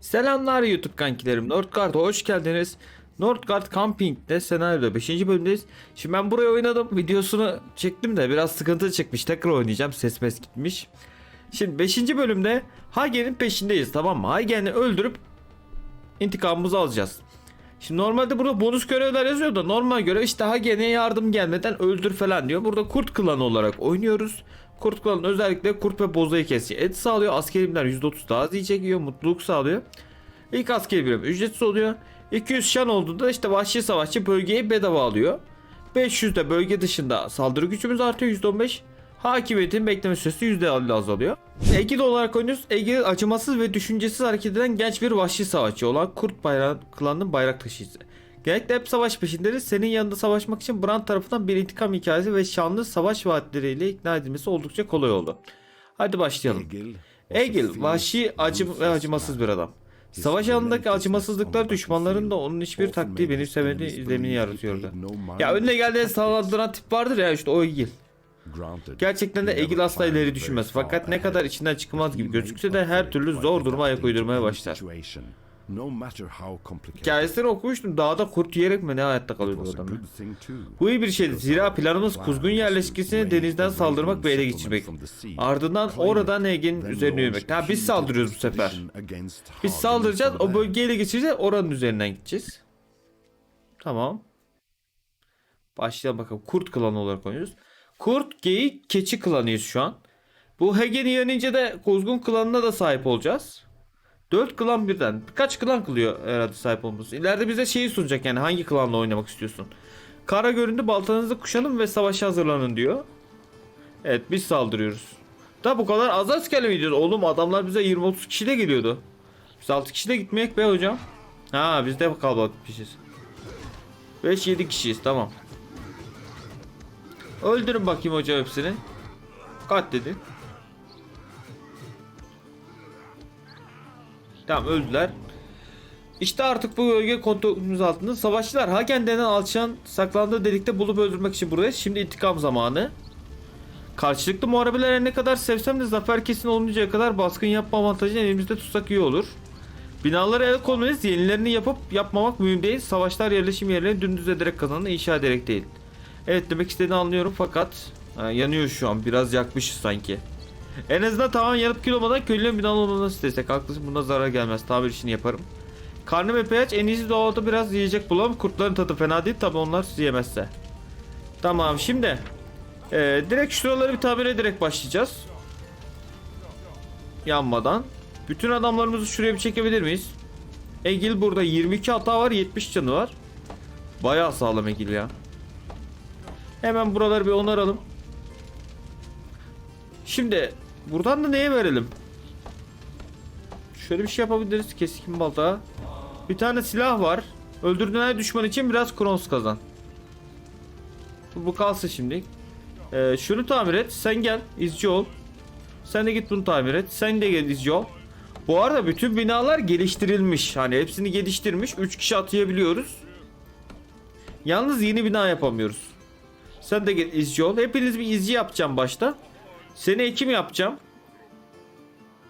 Selamlar YouTube kankilerim. Northgard'a hoş geldiniz. Northgard Camping'de senaryoda 5. bölümdeyiz. Şimdi ben buraya oynadım. Videosunu çektim de biraz sıkıntı çıkmış. Tekrar oynayacağım. Ses mes gitmiş. Şimdi 5. bölümde Hagen'in peşindeyiz tamam mı? Hagen'i öldürüp intikamımızı alacağız. Şimdi normalde burada bonus görevler yazıyor da normal görev işte Hagen'e yardım gelmeden öldür falan diyor. Burada kurt klanı olarak oynuyoruz. Kurt klanı özellikle kurt ve bozayı kesiyor. Et sağlıyor. Askeri birimler %30 daha yiyecek yiyor. Mutluluk sağlıyor. İlk askeri birim ücretsiz oluyor. 200 şan olduğunda işte vahşi savaşçı bölgeyi bedava alıyor. 500 de bölge dışında saldırı gücümüz artıyor %15. Hakimiyetin bekleme süresi %50 azalıyor. Egil olarak oynuyoruz. Egil acımasız ve düşüncesiz hareket eden genç bir vahşi savaşçı olan Kurt bayrağı klanının bayrak taşıyıcısı. Genellikle hep savaş peşindedir. Senin yanında savaşmak için Bran tarafından bir intikam hikayesi ve şanlı savaş vaatleriyle ikna edilmesi oldukça kolay oldu. Hadi başlayalım. Egil, vahşi acı ve acımasız bir adam. Savaş alanındaki acımasızlıklar düşmanların da onun hiçbir taktiği benimsemediği izlemini yaratıyordu. Ya önüne geldiğinde sallandıran tip vardır ya işte o Egil. Gerçekten de Egil asla ileri düşünmez. Fakat ne kadar içinden çıkılmaz gibi gözükse de her türlü zor duruma ayak uydurmaya başlar. Hikayesini okumuştum. Dağda kurt yiyerek mi ne hayatta kalıyordu adam. Bu iyi bir şeydi. Zira planımız kuzgun yerleşkesini denizden saldırmak ve ele geçirmek. Ardından oradan Ege'nin üzerine yürümek. Ha biz saldırıyoruz bu sefer. Biz saldıracağız. O bölgeyi ele geçireceğiz. Oranın üzerinden gideceğiz. Tamam. Başlayalım bakalım. Kurt klanı olarak oynuyoruz. Kurt, geyik, keçi klanıyız şu an. Bu Hegen'i yenince de Kuzgun klanına da sahip olacağız. 4 klan birden. Birkaç klan kılıyor herhalde sahip olması. İleride bize şeyi sunacak yani hangi klanla oynamak istiyorsun. Kara göründü baltanızı kuşanın ve savaşa hazırlanın diyor. Evet biz saldırıyoruz. Da bu kadar az askerle mi gidiyoruz? Oğlum adamlar bize 20-30 kişiyle geliyordu. Biz 6 kişiyle gitmeyek be hocam. Ha biz de kalabalıkmışız. 5-7 kişiyiz tamam. Öldürün bakayım hocam hepsini. Katledin. Tamam öldüler. İşte artık bu bölge kontrolümüz altında. Savaşçılar Hagen denen alçağın saklandığı delikte bulup öldürmek için buradayız. Şimdi intikam zamanı. Karşılıklı muharebeler ne kadar sevsem de zafer kesin olmayacak kadar baskın yapma avantajını elimizde tutsak iyi olur. Binaları el konmayız. Yenilerini yapıp yapmamak mühim değil. Savaşlar yerleşim yerlerini dümdüz ederek kazanın, inşa ederek değil. Evet demek istediğini anlıyorum fakat yanıyor şu an. Biraz yakmışız sanki. En azından tamam yanıp kül olmadan köylülerin binalı olmadan istesek. Haklısın buna zarar gelmez. Tamir işini yaparım. Karnım epey aç. En iyisi doğada biraz yiyecek bulalım. Kurtların tadı fena değil. Tabi onlar sizi yemezse. Tamam şimdi. Ee, direkt şuraları bir tamir ederek başlayacağız. Yanmadan. Bütün adamlarımızı şuraya bir çekebilir miyiz? Egil burada 22 hata var 70 canı var. Bayağı sağlam Egil ya. Hemen buraları bir onaralım. Şimdi buradan da neye verelim? Şöyle bir şey yapabiliriz. Keskin balta. Bir tane silah var. Öldürdüğün her düşman için biraz krons kazan. Bu, bu kalsın şimdi. Ee, şunu tamir et. Sen gel. izci ol. Sen de git bunu tamir et. Sen de gel izci ol. Bu arada bütün binalar geliştirilmiş. Hani hepsini geliştirmiş. 3 kişi atayabiliyoruz. Yalnız yeni bina yapamıyoruz. Sen de gel izci ol. Hepiniz bir izci yapacağım başta. Seni hekim yapacağım.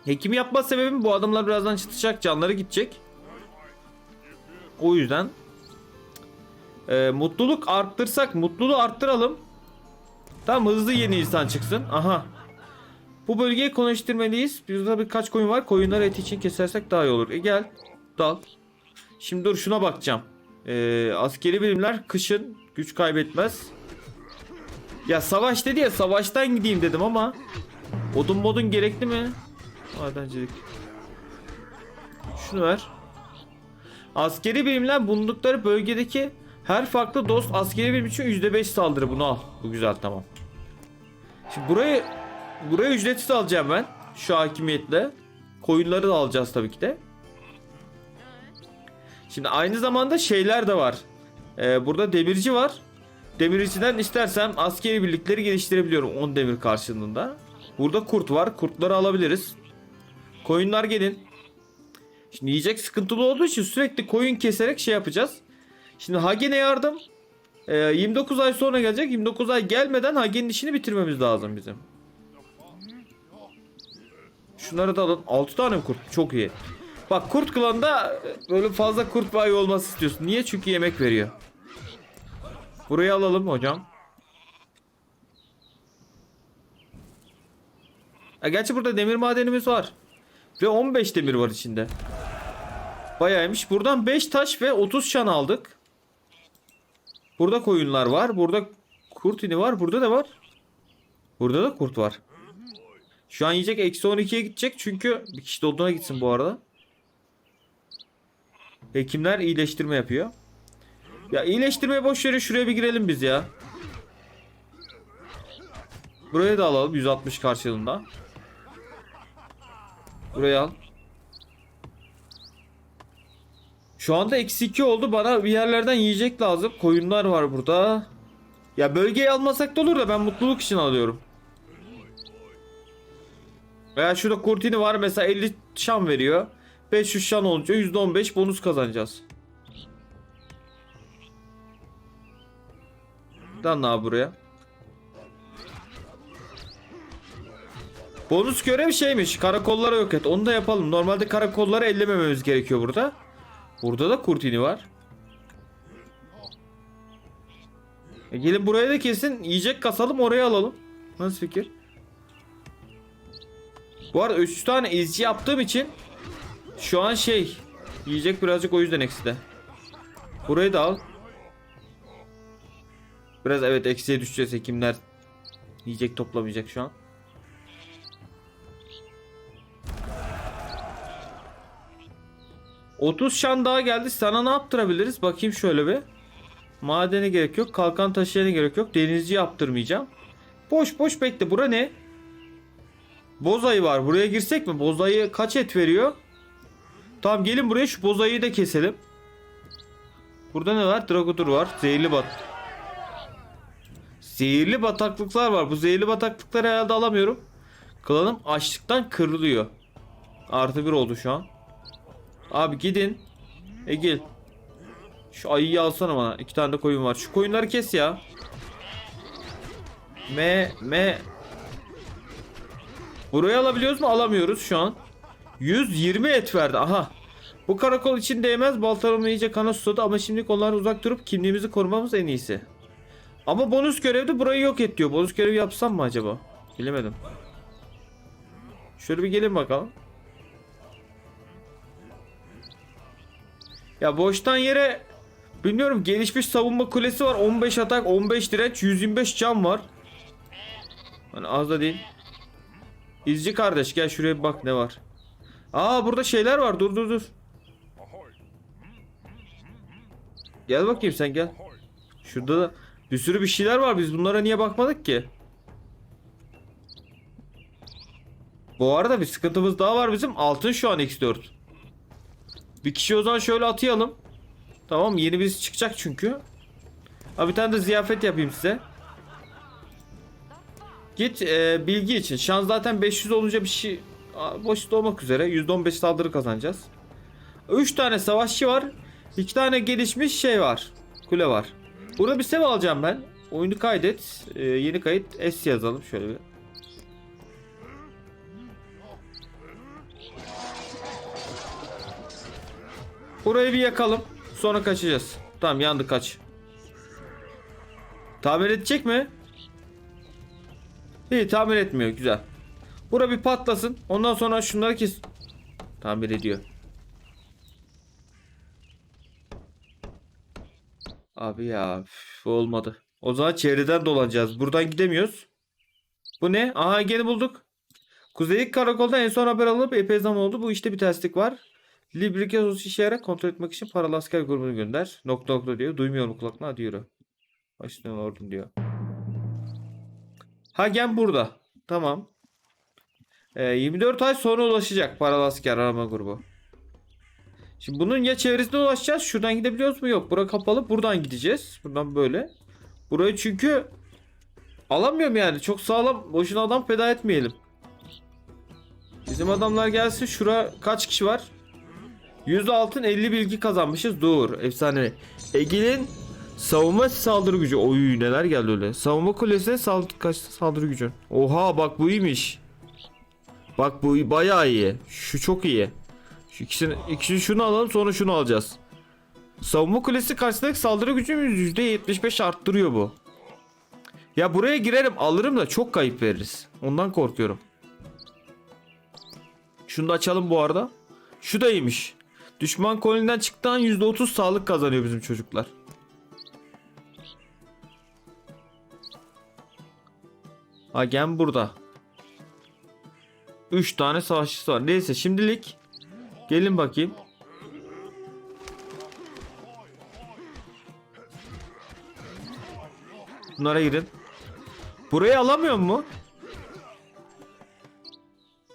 Hekim yapma sebebim bu adamlar birazdan çıtacak canları gidecek. O yüzden Ee, mutluluk arttırsak mutluluğu arttıralım. Tamam hızlı yeni insan çıksın. Aha. Bu bölgeyi konuşturmalıyız. Burada birkaç koyun var. Koyunları eti için kesersek daha iyi olur. E gel. Dal. Şimdi dur şuna bakacağım. Ee, askeri birimler kışın güç kaybetmez. Ya savaş dedi ya savaştan gideyim dedim ama Odun modun gerekli mi? Madencilik. Şunu ver. Askeri birimler bulundukları bölgedeki her farklı dost askeri birim için %5 saldırı bunu al. Bu güzel tamam. Şimdi burayı buraya ücretsiz alacağım ben. Şu hakimiyetle. Koyunları da alacağız tabii ki de. Şimdi aynı zamanda şeyler de var. Ee, burada demirci var. Demirciden istersem askeri birlikleri geliştirebiliyorum 10 demir karşılığında. Burada kurt var. Kurtları alabiliriz. Koyunlar gelin. Şimdi yiyecek sıkıntılı olduğu için sürekli koyun keserek şey yapacağız. Şimdi Hagen'e yardım. Ee, 29 ay sonra gelecek. 29 ay gelmeden Hagen'in işini bitirmemiz lazım bizim. Şunları da alın. 6 tane kurt? Çok iyi. Bak kurt klanında böyle fazla kurt bayi olması istiyorsun. Niye? Çünkü yemek veriyor. Burayı alalım hocam. Ha, gerçi burada demir madenimiz var. Ve 15 demir var içinde. Bayağıymış. Buradan 5 taş ve 30 şan aldık. Burada koyunlar var. Burada kurt ini var. Burada da var. Burada da kurt var. Şu an yiyecek eksi 12'ye gidecek. Çünkü bir kişi dolduğuna gitsin bu arada. Hekimler iyileştirme yapıyor. Ya iyileştirmeye boş verin. Şuraya bir girelim biz ya. Buraya da alalım. 160 karşılığında. Buraya al. Şu anda eksi 2 oldu. Bana bir yerlerden yiyecek lazım. Koyunlar var burada. Ya bölgeyi almasak da olur da ben mutluluk için alıyorum. Veya şurada kurtini var mesela 50 şan veriyor. 500 şan olunca %15 bonus kazanacağız. Dan abi buraya. Bonus görev şeymiş. Karakollara yok et. Onu da yapalım. Normalde karakolları ellemememiz gerekiyor burada. Burada da kurtini var. E gelin buraya da kesin yiyecek kasalım oraya alalım. Nasıl fikir? Bu arada 3 tane izci yaptığım için şu an şey yiyecek birazcık o yüzden ekside. Burayı da al. Biraz evet eksiye düşeceğiz hekimler yiyecek toplamayacak şu an. ...30 şan daha geldi. Sana ne yaptırabiliriz? Bakayım şöyle bir. Madene gerek yok. Kalkan taşıyana gerek yok. Denizci yaptırmayacağım. Boş boş bekle. Bura ne? Bozayı var. Buraya girsek mi? Bozayı kaç et veriyor? Tamam gelin buraya şu bozayı da keselim. Burada ne var? Dragodur var. Zehirli bat. Zehirli bataklıklar var. Bu zehirli bataklıkları herhalde alamıyorum. Klanım açlıktan kırılıyor. Artı bir oldu şu an. Abi gidin. Egil. Şu ayıyı alsana bana. İki tane de koyun var. Şu koyunları kes ya. M M Burayı alabiliyoruz mu? Alamıyoruz şu an. 120 et verdi. Aha. Bu karakol için değmez. Baltalarımla iyice kana susadı ama şimdilik onlardan uzak durup kimliğimizi korumamız en iyisi. Ama bonus görevde burayı yok et diyor. Bonus görevi yapsam mı acaba? Bilemedim. Şöyle bir gelin bakalım. Ya boştan yere bilmiyorum gelişmiş savunma kulesi var. 15 atak, 15 direnç, 125 can var. Hani az da değil. İzci kardeş gel şuraya bak ne var. Aa burada şeyler var. Dur dur dur. Gel bakayım sen gel. Şurada da bir sürü bir şeyler var. Biz bunlara niye bakmadık ki? Bu arada bir sıkıntımız daha var bizim. Altın şu an x4. Bir kişi o zaman şöyle atayalım. Tamam yeni birisi çıkacak çünkü. Ha bir tane de ziyafet yapayım size. Git e, bilgi için. Şans zaten 500 olunca bir şey Aa, boş olmak üzere. %15 saldırı kazanacağız. 3 tane savaşçı var. 2 tane gelişmiş şey var. Kule var. Burada bir sev alacağım ben. Oyunu kaydet. E, yeni kayıt S yazalım şöyle bir. Burayı bir yakalım. Sonra kaçacağız. Tamam yandı kaç. Tamir edecek mi? İyi tamir etmiyor güzel. Bura bir patlasın. Ondan sonra şunları kes. Tamir ediyor. Abi ya üf, olmadı. O zaman çevreden dolanacağız. Buradan gidemiyoruz. Bu ne? Aha gene bulduk. Kuzeylik karakolda en son haber alıp epey zaman oldu. Bu işte bir terslik var. Librikesos işe yarar kontrol etmek için paralı asker grubunu gönder. Nokta nokta diyor. Duymuyorum kulakına hadi yürü. Başlayalım ordun diyor. Hagen burada. Tamam. Ee, 24 ay sonra ulaşacak paralı asker arama grubu. Şimdi bunun ya çevresine ulaşacağız. Şuradan gidebiliyoruz mu? Yok. Bura kapalı. Buradan gideceğiz. Buradan böyle. Burayı çünkü alamıyorum yani. Çok sağlam. Boşuna adam feda etmeyelim. Bizim adamlar gelsin. Şura kaç kişi var? 100 altın 50 bilgi kazanmışız. Dur. Efsane. Ege'nin savunma saldırı gücü. Oy neler geldi öyle. Savunma kulesine saldırı kaç saldırı gücü. Oha bak bu iyiymiş. Bak bu bayağı iyi. Şu çok iyi. Şu ikisini, ikisini şunu alalım sonra şunu alacağız. Savunma kulesi karşısındaki saldırı gücümüz %75 arttırıyor bu. Ya buraya girerim alırım da çok kayıp veririz. Ondan korkuyorum. Şunu da açalım bu arada. Şu da iyiymiş. Düşman koloniden çıktıktan %30 sağlık kazanıyor bizim çocuklar. Agen burada. 3 tane savaşçısı var. Neyse şimdilik gelin bakayım. Bunlara girin. Burayı alamıyor mu?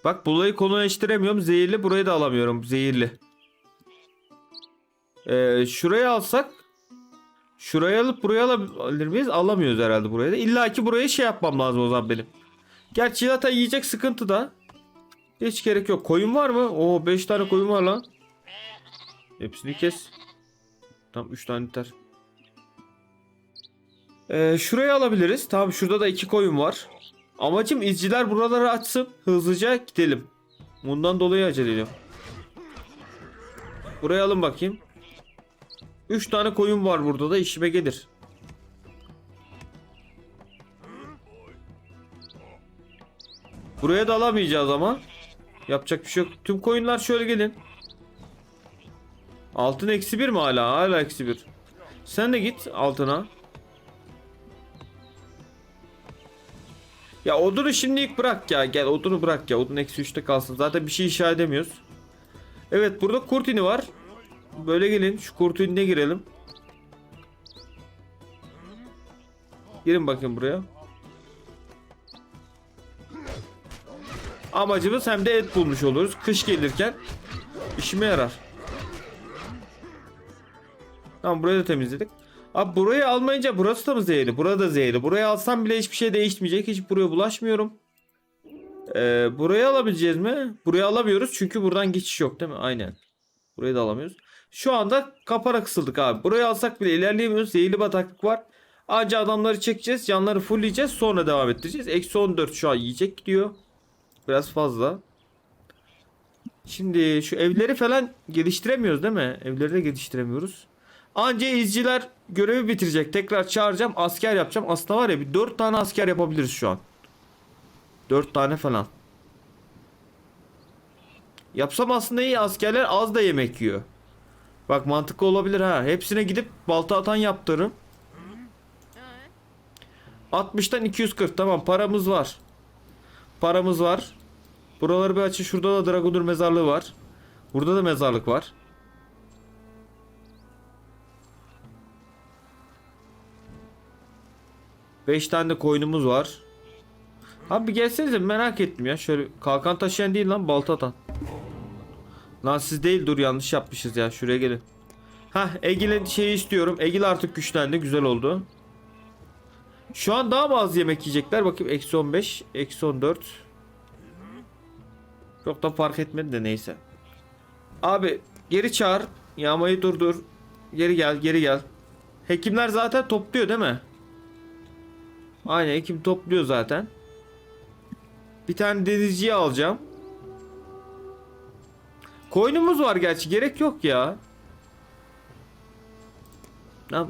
Bak burayı kolonleştiremiyorum. Zehirli burayı da alamıyorum. Zehirli. Ee, şurayı alsak Şurayı alıp buraya alabilir miyiz? Alamıyoruz herhalde buraya da. İlla ki buraya şey yapmam lazım o zaman benim. Gerçi zaten yiyecek sıkıntı da. Hiç gerek yok. Koyun var mı? Oo 5 tane koyun var lan. Hepsini kes. Tamam 3 tane yeter. Ee, şurayı alabiliriz. Tamam şurada da 2 koyun var. Amacım izciler buraları açsın. Hızlıca gidelim. Bundan dolayı acele ediyorum. Buraya alın bakayım. 3 tane koyun var burada da işime gelir. Buraya da alamayacağız ama. Yapacak bir şey yok. Tüm koyunlar şöyle gelin. Altın eksi bir mi hala? Hala eksi bir. Sen de git altına. Ya odunu şimdilik bırak ya. Gel odunu bırak ya. Odun eksi 3'te kalsın. Zaten bir şey inşa edemiyoruz. Evet burada kurtini var. Böyle gelin. Şu kurtinine girelim. Girin bakın buraya. Amacımız hem de et bulmuş oluruz. Kış gelirken işime yarar. Tamam burayı da temizledik. Abi burayı almayınca burası da mı zehirli? Burada da zehirli. Burayı alsam bile hiçbir şey değişmeyecek. Hiç buraya bulaşmıyorum. Ee, burayı alabileceğiz mi? Burayı alamıyoruz çünkü buradan geçiş yok değil mi? Aynen. Burayı da alamıyoruz. Şu anda kapara kısıldık abi. Burayı alsak bile ilerleyemiyoruz. Zehirli bataklık var. Anca adamları çekeceğiz. Yanları fullleyeceğiz. Sonra devam ettireceğiz. Eksi 14 şu an yiyecek gidiyor. Biraz fazla. Şimdi şu evleri falan geliştiremiyoruz değil mi? Evleri de geliştiremiyoruz. Anca izciler görevi bitirecek. Tekrar çağıracağım. Asker yapacağım. Aslında var ya bir 4 tane asker yapabiliriz şu an. 4 tane falan. Yapsam aslında iyi askerler az da yemek yiyor. Bak mantıklı olabilir ha. Hepsine gidip balta atan yaptırırım. 60'tan 240 tamam paramız var. Paramız var. Buraları bir açın. Şurada da Dragonur mezarlığı var. Burada da mezarlık var. Beş tane de koyunumuz var. Abi bir gelsenize merak ettim ya. Şöyle kalkan taşıyan değil lan balta atan. Lan siz değil dur yanlış yapmışız ya. Şuraya gelin. Hah Egil'in şeyi istiyorum. Egil artık güçlendi. Güzel oldu. Şu an daha mı az yemek yiyecekler? Bakayım eksi 15. Eksi 14. Çok da fark etmedi de neyse. Abi geri çağır. Yağmayı durdur. Geri gel geri gel. Hekimler zaten topluyor değil mi? Aynen hekim topluyor zaten. Bir tane denizciyi alacağım. Koynumuz var gerçi gerek yok ya. Lan,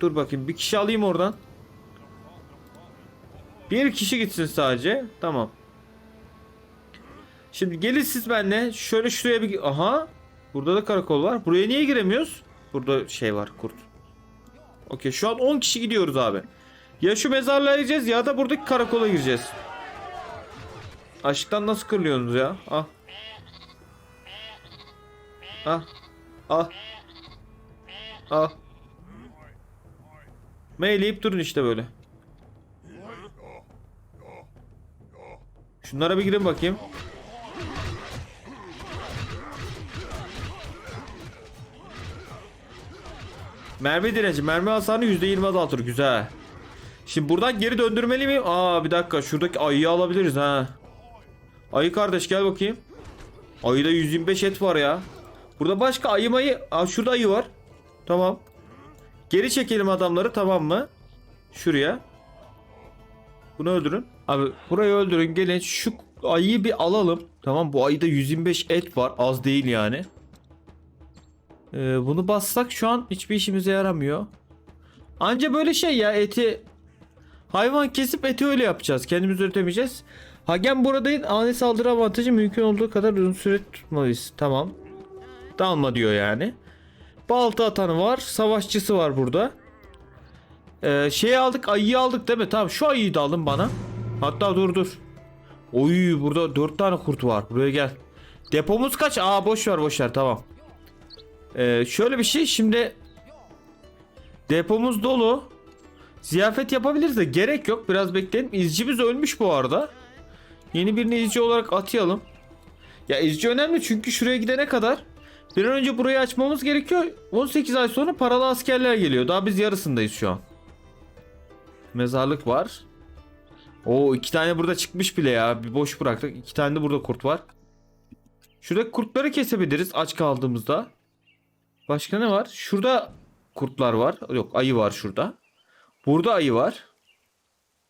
dur bakayım bir kişi alayım oradan. Bir kişi gitsin sadece. Tamam. Şimdi gelin siz benimle. Şöyle şuraya bir... Aha. Burada da karakol var. Buraya niye giremiyoruz? Burada şey var kurt. Okey şu an 10 kişi gidiyoruz abi. Ya şu mezarlığa gireceğiz ya da buradaki karakola gireceğiz. Aşktan nasıl kırılıyorsunuz ya? Ah. Ah. Ah. Ah. Meyleyip durun işte böyle. Şunlara bir girin bakayım. Mermi direnci, mermi hasarını %20 azaltır. Güzel. Şimdi buradan geri döndürmeli miyim? Aa bir dakika şuradaki ayıyı alabiliriz ha. Ayı kardeş gel bakayım. Ayıda 125 et var ya. Burada başka ayı mayı. Aa şurada ayı var. Tamam. Geri çekelim adamları tamam mı? Şuraya. Bunu öldürün. Abi burayı öldürün gelin şu ayıyı bir alalım. Tamam bu ayıda 125 et var. Az değil yani. Ee, bunu bassak şu an hiçbir işimize yaramıyor. Anca böyle şey ya eti hayvan kesip eti öyle yapacağız. Kendimiz üretemeyeceğiz. Hagen buradayın ani saldırı avantajı mümkün olduğu kadar uzun süre tutmalıyız. Tamam. Dalma diyor yani. Balta atanı var. Savaşçısı var burada. Ee, şeyi aldık ayıyı aldık değil mi? Tamam şu ayıyı da alın bana. Hatta dur dur. Oy burada 4 tane kurt var. Buraya gel. Depomuz kaç? Aa boş ver boş ver tamam. Ee, şöyle bir şey şimdi depomuz dolu. Ziyafet yapabiliriz de gerek yok. Biraz bekleyelim. İzcimiz ölmüş bu arada. Yeni birini izci olarak atayalım. Ya izci önemli çünkü şuraya gidene kadar bir an önce burayı açmamız gerekiyor. 18 ay sonra paralı askerler geliyor. Daha biz yarısındayız şu an. Mezarlık var. O iki tane burada çıkmış bile ya. Bir boş bıraktık. İki tane de burada kurt var. Şurada kurtları kesebiliriz aç kaldığımızda. Başka ne var? Şurada kurtlar var. Yok ayı var şurada. Burada ayı var.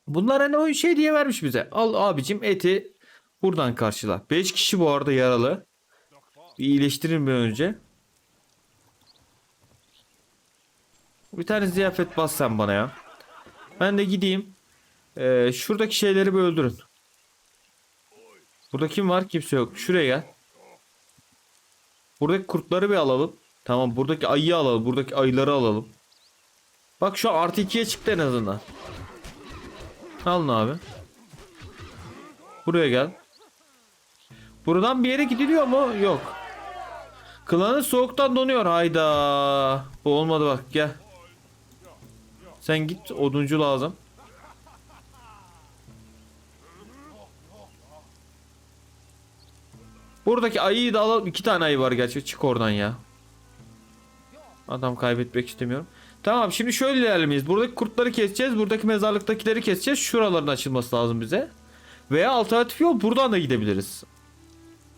Bunlar hani o şey diye vermiş bize. Al abicim eti buradan karşıla. 5 kişi bu arada yaralı. Bir iyileştirin bir önce. Bir tane ziyafet bas sen bana ya. Ben de gideyim. Ee, şuradaki şeyleri bir öldürün. Burada kim var? Kimse yok. Şuraya gel. Buradaki kurtları bir alalım. Tamam buradaki ayıyı alalım. Buradaki ayıları alalım. Bak şu artı 2'ye çıktı en azından. Alın abi. Buraya gel. Buradan bir yere gidiliyor mu? Yok. Klanı soğuktan donuyor. Hayda. Bu olmadı bak gel. Sen git oduncu lazım. Buradaki ayıyı da alalım. İki tane ayı var gerçi. Çık oradan ya. Adam kaybetmek istemiyorum. Tamam şimdi şöyle ilerlemeyiz. Buradaki kurtları keseceğiz. Buradaki mezarlıktakileri keseceğiz. Şuraların açılması lazım bize. Veya alternatif yol buradan da gidebiliriz.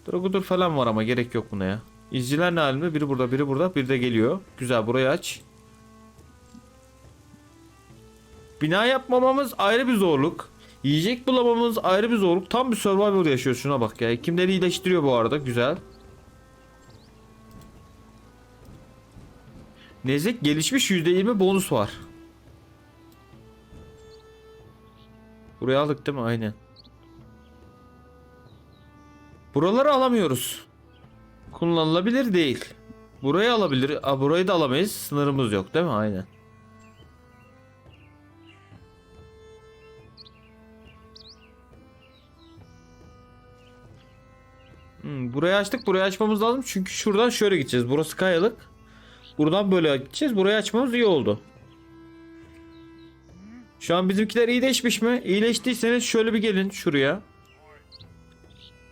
Drogudur falan var ama gerek yok buna ya. İzciler ne halinde? Biri burada biri burada. Biri de geliyor. Güzel burayı aç. Bina yapmamamız ayrı bir zorluk. Yiyecek bulamamamız ayrı bir zorluk. Tam bir survival yaşıyor şuna bak ya. Kimleri iyileştiriyor bu arada. Güzel. Nezek gelişmiş %20 bonus var. Buraya aldık değil mi? Aynen. Buraları alamıyoruz. Kullanılabilir değil. Burayı alabilir. Aa, burayı da alamayız. Sınırımız yok değil mi? Aynen. Hmm, burayı açtık. Burayı açmamız lazım. Çünkü şuradan şöyle gideceğiz. Burası kayalık. Buradan böyle gideceğiz. Burayı açmamız iyi oldu. Şu an bizimkiler iyileşmiş mi? İyileştiyseniz şöyle bir gelin şuraya.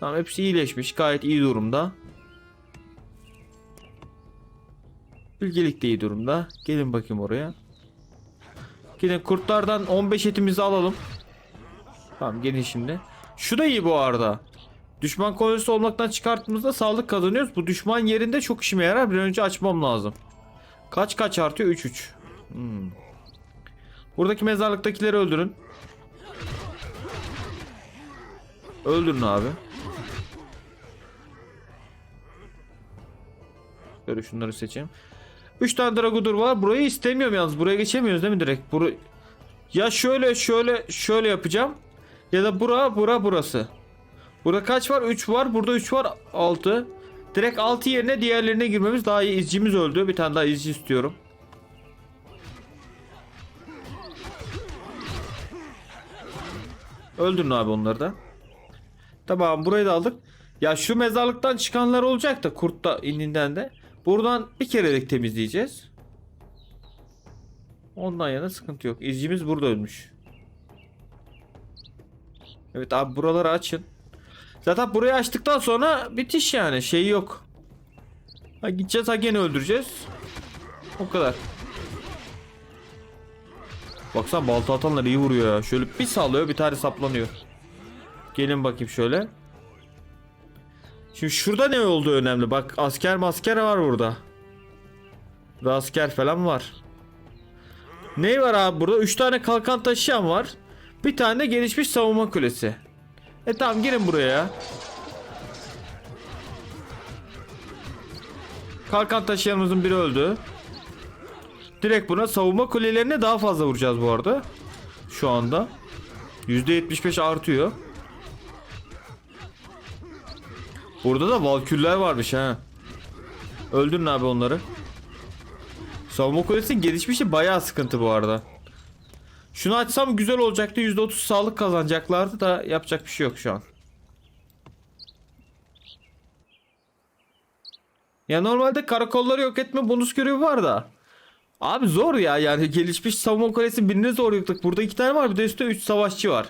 Tamam hepsi iyileşmiş. Gayet iyi durumda. Bilgelik de iyi durumda. Gelin bakayım oraya. Gelin kurtlardan 15 etimizi alalım. Tamam gelin şimdi. Şu da iyi bu arada. Düşman kolonisi olmaktan çıkarttığımızda sağlık kazanıyoruz. Bu düşman yerinde çok işime yarar. Bir önce açmam lazım. Kaç kaç artıyor? 3-3. Hmm. Buradaki mezarlıktakileri öldürün. Öldürün abi. Böyle şunları seçeyim. 3 tane Dragudur var. Burayı istemiyorum yalnız. Buraya geçemiyoruz değil mi direkt? Bura... Ya şöyle şöyle şöyle yapacağım. Ya da bura bura burası. Burada kaç var? 3 var. Burada 3 var. 6. Direkt 6 yerine diğerlerine girmemiz daha iyi. İzcimiz öldü. Bir tane daha izci istiyorum. Öldürün abi onları da. Tamam burayı da aldık. Ya şu mezarlıktan çıkanlar olacak da kurtta indinden de. Buradan bir kerelik temizleyeceğiz. Ondan yana sıkıntı yok. İzcimiz burada ölmüş. Evet abi buraları açın. Zaten burayı açtıktan sonra bitiş yani şey yok. Ha gideceğiz ha gene öldüreceğiz. O kadar. Baksana balta atanlar iyi vuruyor ya. Şöyle bir sallıyor bir tane saplanıyor. Gelin bakayım şöyle. Şimdi şurada ne oldu önemli. Bak asker masker var burada. Burada asker falan var. Ne var abi burada? 3 tane kalkan taşıyan var. Bir tane de gelişmiş savunma kulesi. E tamam girin buraya ya. Kalkan taşıyanımızın biri öldü. Direkt buna savunma kulelerine daha fazla vuracağız bu arada. Şu anda. %75 artıyor. Burada da valküller varmış ha. Öldürün abi onları. Savunma kulesi gelişmişi bayağı sıkıntı bu arada. Şunu açsam güzel olacaktı. %30 sağlık kazanacaklardı da yapacak bir şey yok şu an. Ya normalde karakolları yok etme bonus görevi var da. Abi zor ya yani gelişmiş savunma kulesi birini zor yıktık. Burada iki tane var bir de üstte 3 savaşçı var.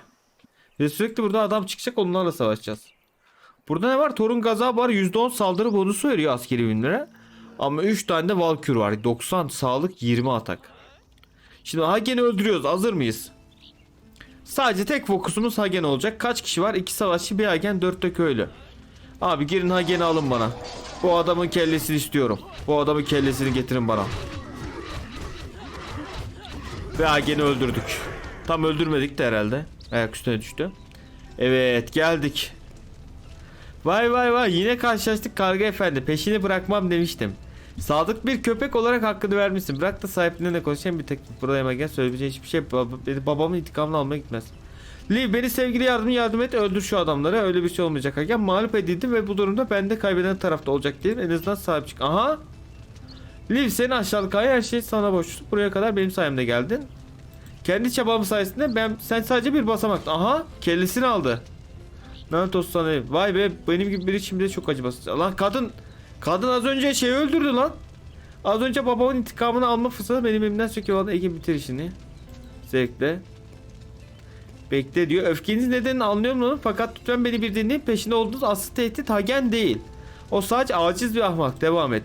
Ve sürekli burada adam çıkacak onlarla savaşacağız. Burada ne var? Torun gaza var. %10 saldırı bonusu veriyor askeri ünlere. Ama 3 tane de Valkür var. 90 sağlık 20 atak. Şimdi Hagen'i öldürüyoruz. Hazır mıyız? Sadece tek fokusumuz Hagen olacak. Kaç kişi var? 2 savaşçı, bir Hagen, 4 de köylü. Abi girin Hagen'i alın bana. Bu adamın kellesini istiyorum. Bu adamın kellesini getirin bana. Ve Hagen'i öldürdük. Tam öldürmedik de herhalde. Ayak üstüne düştü. Evet geldik. Vay vay vay yine karşılaştık karga efendi. Peşini bırakmam demiştim. Sadık bir köpek olarak hakkını vermişsin. Bırak da sahiplerine konuşayım bir tek buraya gel söyleyebileceğin hiçbir şey babamın intikamını almaya gitmez. Lee beni sevgili yardım yardım et öldür şu adamları öyle bir şey olmayacak hakem mağlup edildim ve bu durumda ben de kaybeden tarafta olacak değilim en azından sahip çık. Aha Liv seni aşağılık ay her şey sana boş. Buraya kadar benim sayemde geldin. Kendi çabam sayesinde ben sen sadece bir basamak. Aha kellesini aldı. Lanet olsun sana. Vay be benim gibi biri şimdi çok acımasız. Lan kadın kadın az önce şey öldürdü lan. Az önce babamın intikamını alma fırsatı benim elimden çekiyor lan Ege bitir işini. Zevkle. Bekle diyor. Öfkeniz nedenini anlıyorum onu fakat lütfen beni bir dinleyin. Peşinde olduğunuz asıl tehdit Hagen değil. O sadece aciz bir ahmak. Devam et.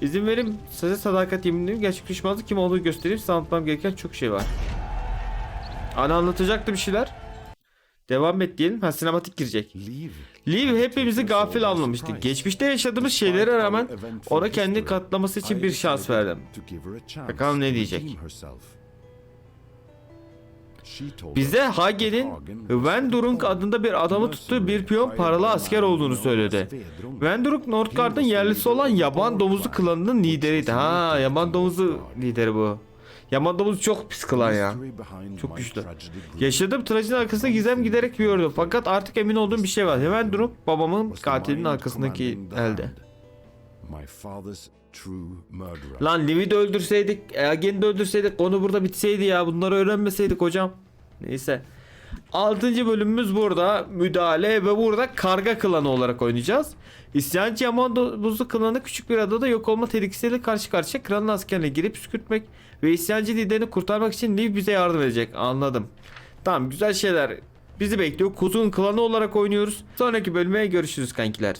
İzin verin size sadakat yeminliyim. Gerçek düşmanlık kim olduğunu göstereyim. Size anlatmam gereken çok şey var. Ana anlatacaktı bir şeyler. Devam et diyelim. Ha sinematik girecek. Liv hepimizi gafil anlamıştı. Geçmişte yaşadığımız şeylere rağmen ona kendini katlaması için bir şans verdim. Bakalım ne diyecek. Bize Hagen'in Vendurung adında bir adamı tuttuğu bir piyon paralı asker olduğunu söyledi. Vendurung Nordgard'ın yerlisi olan yaban domuzu klanının lideriydi. Ha yaban domuzu lideri bu. Yaban domuzu çok pis klan ya. Çok güçlü. Yaşadığım trajinin arkasında gizem giderek büyüyordu. Fakat artık emin olduğum bir şey var. Hemen durup babamın katilinin arkasındaki elde. Lan Liv'i de öldürseydik, Agen'i de öldürseydik, konu burada bitseydi ya. Bunları öğrenmeseydik hocam. Neyse. 6. bölümümüz burada. Müdahale ve burada karga klanı olarak oynayacağız. İsyancı Yaman Buzlu klanı küçük bir adada yok olma tehlikesiyle karşı karşıya kralın askerine girip püskürtmek ve isyancı liderini kurtarmak için Liv bize yardım edecek. Anladım. Tamam güzel şeyler bizi bekliyor. Kuzun klanı olarak oynuyoruz. Sonraki bölüme görüşürüz kankiler.